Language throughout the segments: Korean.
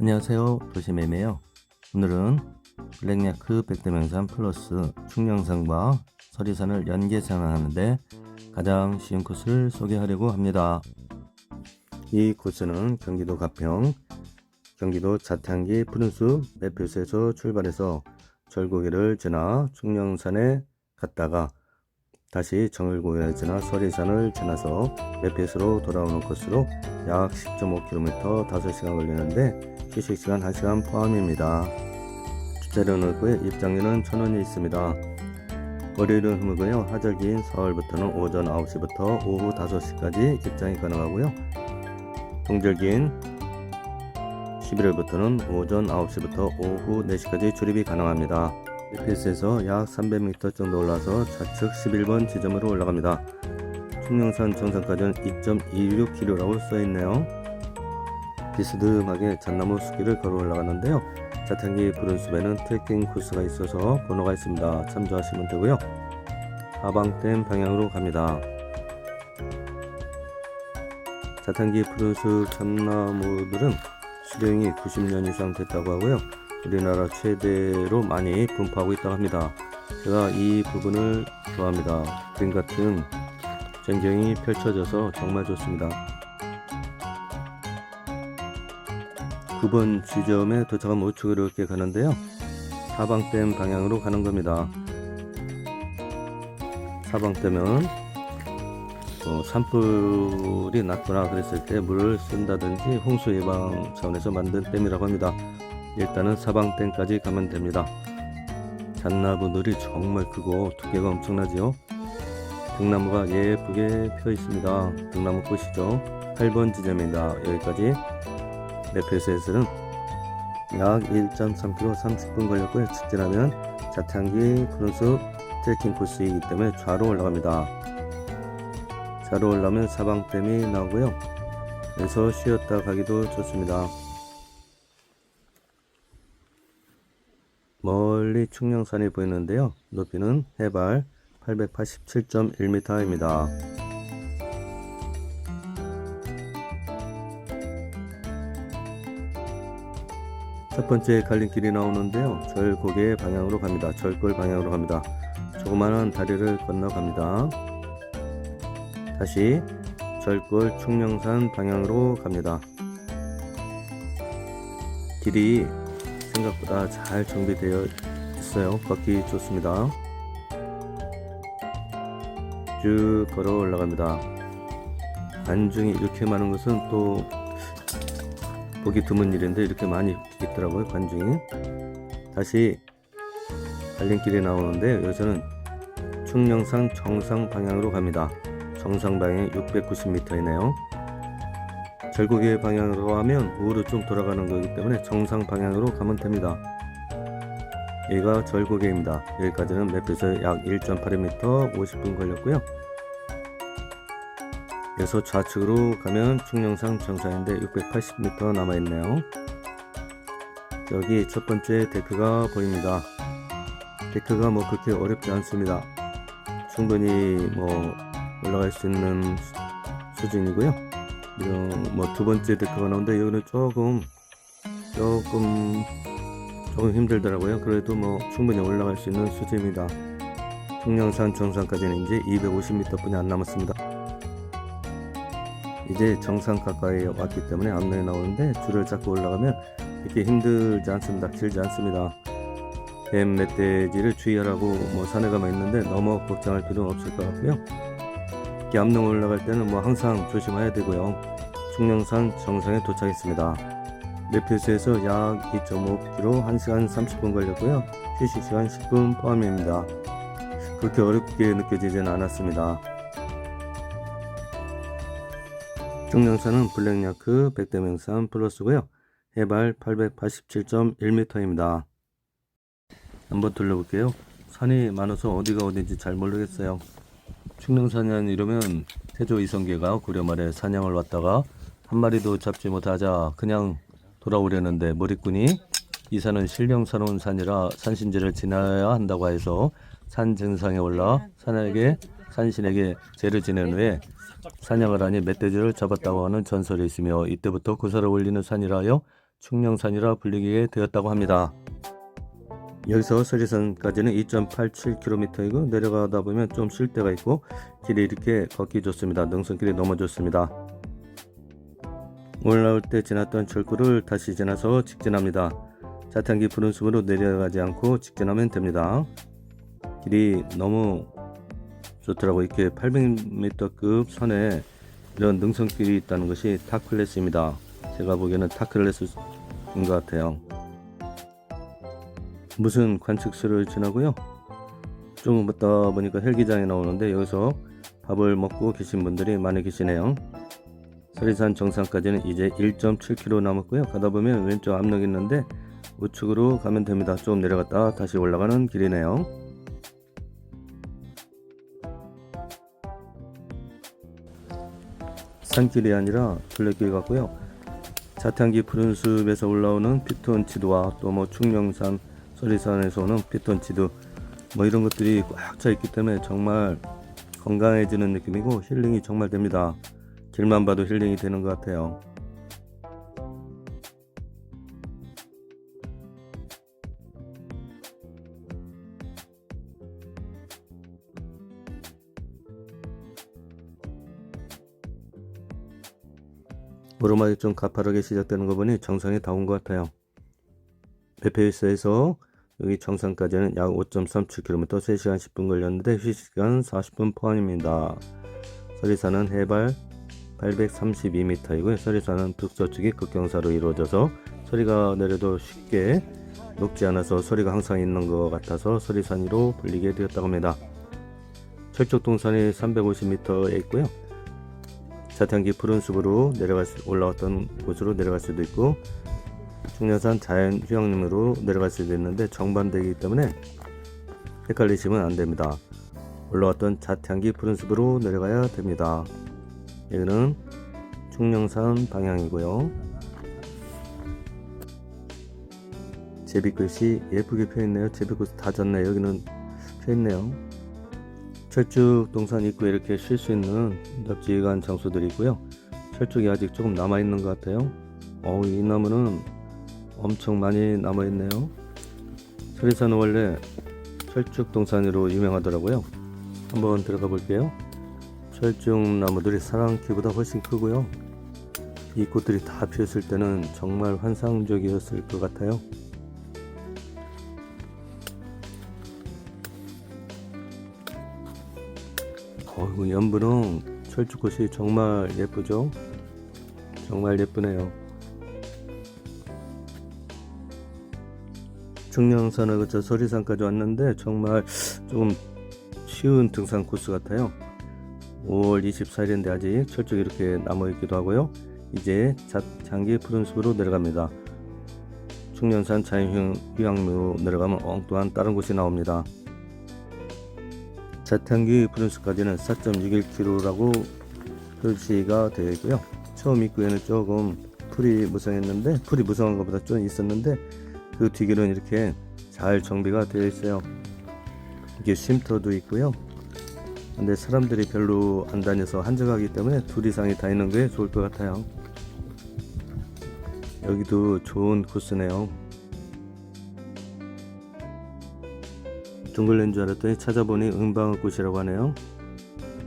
안녕하세요. 도시매매요. 오늘은 블랙야크 백대명산 플러스 충령산과 서리산을 연계 상항하는데 가장 쉬운 코스를 소개하려고 합니다. 이 코스는 경기도 가평 경기도 자탄기 푸른숲 매표소에서 출발해서 절고개를 지나 충령산에 갔다가 다시 정을고개를 지나 서리산을 지나서 매표소로 돌아오는 코스로 약 10.5km 5시간 걸리는데 휴식시간 1시간 포함입니다. 주차료는 없고요. 입장료는 1000원이 있습니다. 월요일은 흐무고요. 하절기인 서울부터는 오전 9시부터 오후 5시까지 입장이 가능하고요. 동절기인 11월부터는 오전 9시부터 오후 4시까지 출입이 가능합니다. EPS에서 약 300m 정도 올라서 좌측 11번 지점으로 올라갑니다. 충령산 정상까지는 2.26km라고 써있네요. 비스듬하게 잣나무 숲길을 걸어 올라가는데요. 자탄기 푸른 숲에는 트레킹 코스가 있어서 번호가 있습니다. 참조하시면 되고요. 하방댐 방향으로 갑니다. 자탄기 푸른 숲 참나무들은 수령이 90년 이상 됐다고 하고요. 우리나라 최대로 많이 분포하고 있다고 합니다. 제가 이 부분을 좋아합니다. 그림 같은 전경이 펼쳐져서 정말 좋습니다. 9번 지점에 도착하면 우측으로 이렇게 가는데요. 사방댐 방향으로 가는 겁니다. 사방댐은 어, 산불이 났거나 그랬을 때 물을 쓴다든지 홍수 예방 차원에서 만든 댐이라고 합니다. 일단은 사방댐까지 가면 됩니다. 잣나무들이 정말 크고 두께가 엄청나지요. 등나무가 예쁘게 펴 있습니다. 등나무 꽃이죠. 8번 지점입니다. 여기까지 매표소에서는 약 1.3km 30분 걸렸고요. 직진하면 자탄기 푸른숲 트레킹 코스이기 때문에 좌로 올라갑니다. 좌로 올라오면 사방댐이 나오고요. 여기서 쉬었다 가기도 좋습니다. 멀리 충령산이 보이는데요. 높이는 해발 887.1m입니다. 첫 번째 갈림길이 나오는데요. 절고개 방향으로 갑니다. 절골 방향으로 갑니다. 조그마한 다리를 건너갑니다. 다시 절골 충령산 방향으로 갑니다. 길이 생각보다 잘 정비되어 있어요. 걷기 좋습니다. 쭉 걸어 올라갑니다. 안중이 이렇게 많은 것은 또 보기 드문 일인데 이렇게 많이 있더라고요 관중이 다시 갈림길이 나오는데 여기서는 충령산 정상 방향으로 갑니다 정상 방향이 690m이네요 절고개 방향으로 하면 우로 좀 돌아가는 거기 때문에 정상 방향으로 가면 됩니다 여기가 절고개입니다 여기까지는 맵에서 약 1.8m 50분 걸렸고요 여기서 좌측으로 가면 충령산 정상인데 680m 남아있네요. 여기 첫 번째 데크가 보입니다. 데크가 뭐 그렇게 어렵지 않습니다. 충분히 뭐 올라갈 수 있는 수, 수준이고요. 뭐 두 번째 데크가 나오는데 여기는 조금 조금 조금 힘들더라고요. 그래도 뭐 충분히 올라갈 수 있는 수준입니다. 충령산 정상까지는 이제 250m 뿐이 안 남았습니다. 이제 정상 가까이 왔기 때문에 앞면에 나오는데 줄을 잡고 올라가면 이렇게 힘들지 않습니다. 길지 않습니다. 뱀 멧돼지를 주의하라고 뭐 사내가만 있는데 너무 걱정할 필요는 없을 것 같고요. 이렇게 암릉 올라갈 때는 뭐 항상 조심해야 되고요. 충령산 정상에 도착했습니다. 매표소에서 약 2.5km 1시간 30분 걸렸고요. 휴식 시간 10분 포함입니다. 그렇게 어렵게 느껴지지는 않았습니다. 중령산은 블랙야크 백대명산 플러스고요. 해발 887.1m입니다. 한번 둘러볼게요. 산이 많아서 어디가 어딘지 잘 모르겠어요. 충령산이 이러면 태조 이성계가 고려 말에 사냥을 왔다가 한 마리도 잡지 못하자 그냥 돌아오려는데 머리꾼이 이 산은 신령사로운 산이라 산신제를 지나야 한다고 해서 산 정상에 올라 산에게 산신에게 제를 지낸 후에 사냥을 하니 멧돼지를 잡았다고 하는 전설이 있으며 이때부터 구사를 올리는 산이라여 충령산이라 불리게 되었다고 합니다. 여기서 서리산까지는 2.87km이고 내려가다 보면 좀 쉴 때가 있고 길이 이렇게 걷기 좋습니다. 능선길이 너무 좋습니다. 올라올 때 지났던 철구를 다시 지나서 직진합니다. 자탄기 푸른 숲으로 내려가지 않고 직진하면 됩니다. 길이 너무 좋더라고 이렇게 800m급 선에 이런 능선길이 있다는 것이 타 클래스입니다. 제가 보기에는 타 클래스인 것 같아요. 무슨 관측소를 지나고요. 조금 걷다 보니까 헬기장이 나오는데 여기서 밥을 먹고 계신 분들이 많이 계시네요. 서리산 정상까지는 이제 1.7km 남았고요. 가다 보면 왼쪽 압력 있는데 우측으로 가면 됩니다. 좀 내려갔다 다시 올라가는 길이네요. 산길이 아니라 둘레길 같고요. 자탄기 푸른 숲에서 올라오는 피톤 치드와 또 뭐 충령산, 서리산에서 오는 피톤 치드 뭐 이런 것들이 꽉 차 있기 때문에 정말 건강해지는 느낌이고 힐링이 정말 됩니다. 길만 봐도 힐링이 되는 것 같아요. 오르막이 좀 가파르게 시작되는 거 보니 정상에 다 온 것 같아요. 베페이스에서 여기 정상까지는 약 5.37km 3시간 10분 걸렸는데 휴식시간 40분 포함입니다. 서리산은 해발 832m이고요. 서리산은 북서쪽이 극경사로 이루어져서 소리가 내려도 쉽게 녹지 않아서 소리가 항상 있는 것 같아서 서리산이로 불리게 되었다고 합니다. 철쭉동산이 350m에 있고요. 자탄기 푸른 숲으로 내려갈 수, 올라왔던 곳으로 내려갈 수도 있고 중년산 자연 휴양림으로 내려갈 수도 있는데 정반대이기 때문에 헷갈리시면 안 됩니다. 올라왔던 자탄기 푸른 숲으로 내려가야 됩니다. 여기는 충령산 방향이고요. 제비꽃이 예쁘게 펴있네요. 제비꽃 다 졌네. 여기는 펴있네요. 철쭉 동산 입구에 이렇게 쉴 수 있는 납지간 장소들이 있고요. 철쭉이 아직 조금 남아 있는 것 같아요. 어우 이 나무는 엄청 많이 남아 있네요. 서리산은 원래 철쭉 동산으로 유명하더라고요. 한번 들어가 볼게요. 철쭉 나무들이 사랑키보다 훨씬 크고요. 이 꽃들이 다 피었을 때는 정말 환상적이었을 것 같아요. 어이구 연분홍 철쭉꽃이 정말 예쁘죠? 정말 예쁘네요. 중령산을 거쳐 서리산까지 왔는데 정말 조금 쉬운 등산 코스 같아요. 5월 24일인데 아직 철쭉이 이렇게 남아있기도 하고요. 이제 자, 장기 푸른 숲으로 내려갑니다. 충년산 자연휴양로 내려가면 엉뚱한 다른 곳이 나옵니다. 자탄기 푸른숲까지는 4.61km라고 표시가 되어 있고요. 처음 입구에는 조금 풀이 무성했는데 풀이 무성한 것보다 좀 있었는데 그 뒤길은 이렇게 잘 정비가 되어 있어요. 이게 쉼터도 있고요. 근데 사람들이 별로 안 다녀서 한적하기 때문에 둘 이상이 다니는 게 좋을 것 같아요. 여기도 좋은 코스네요. 둥글렌 줄 알았더니 찾아보니 은방울꽃이라고 하네요.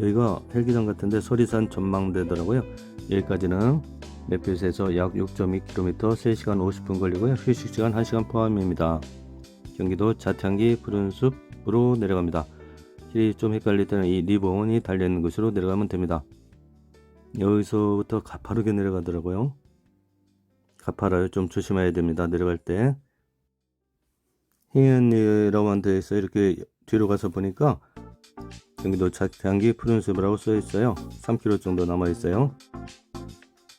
여기가 헬기장 같은데 소리산 전망대더라고요. 여기까지는 매표에서 약 6.2km 3시간 50분 걸리고요. 휴식시간 1시간 포함입니다. 경기도 자탄기 푸른숲으로 내려갑니다. 길이 좀 헷갈릴 때는 이 리본이 달려있는 곳으로 내려가면 됩니다. 여기서부터 가파르게 내려가더라고요. 가파라요. 좀 조심해야 됩니다. 내려갈 때. 희은이라고 되어 있어 이렇게 뒤로 가서 보니까 여기도 자탄기 푸른숲이라고 써 있어요. 3km 정도 남아 있어요.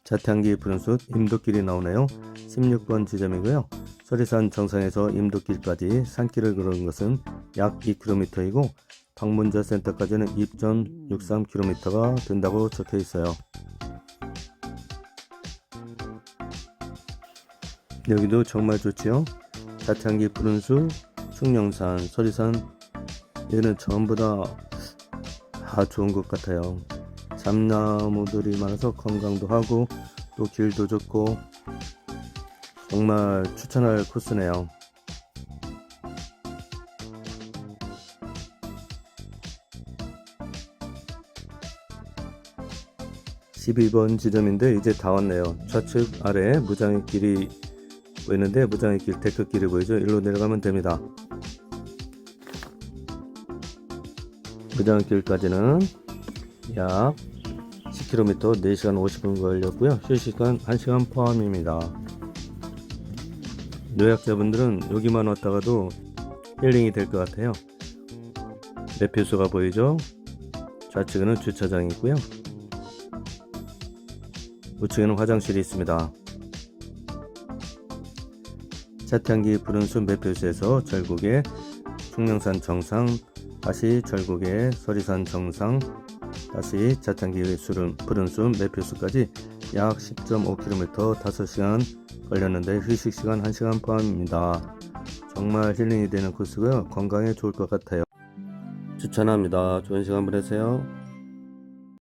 자탄기 푸른숲 임도길이 나오네요. 16번 지점이고요. 서리산 정상에서 임도길까지 산길을 걸은 것은 약 2km이고 방문자 센터까지는 2.63km가 된다고 적혀 있어요. 여기도 정말 좋지요. 자탄기 푸른숲, 충령산, 서리산 얘는 전부 다, 다 좋은 것 같아요. 잠나무들이 많아서 건강도 하고 또 길도 좋고 정말 추천할 코스네요. 12번 지점인데 이제 다 왔네요. 좌측 아래 무장의 길이 보이는데 무장의 길 데크 길이 보이죠? 일로 내려가면 됩니다. 무장의 길까지는 약 10km 4시간 50분 걸렸고요. 휴식시간 1시간 포함입니다. 요약자분들은 여기만 왔다가도 힐링이 될 것 같아요. 매표소가 보이죠? 좌측에는 주차장이 있고요. 우측에는 화장실이 있습니다. 차태향기 푸른숲 매표소에서 절곡의 충명산 정상, 다시 절곡의 서리산 정상, 다시 수른 푸른숲 매표소까지 약 10.5km 5시간 걸렸는데 휴식 시간 1시간 포함입니다. 정말 힐링이 되는 코스고요. 건강에 좋을 것 같아요. 추천합니다. 좋은 시간 보내세요.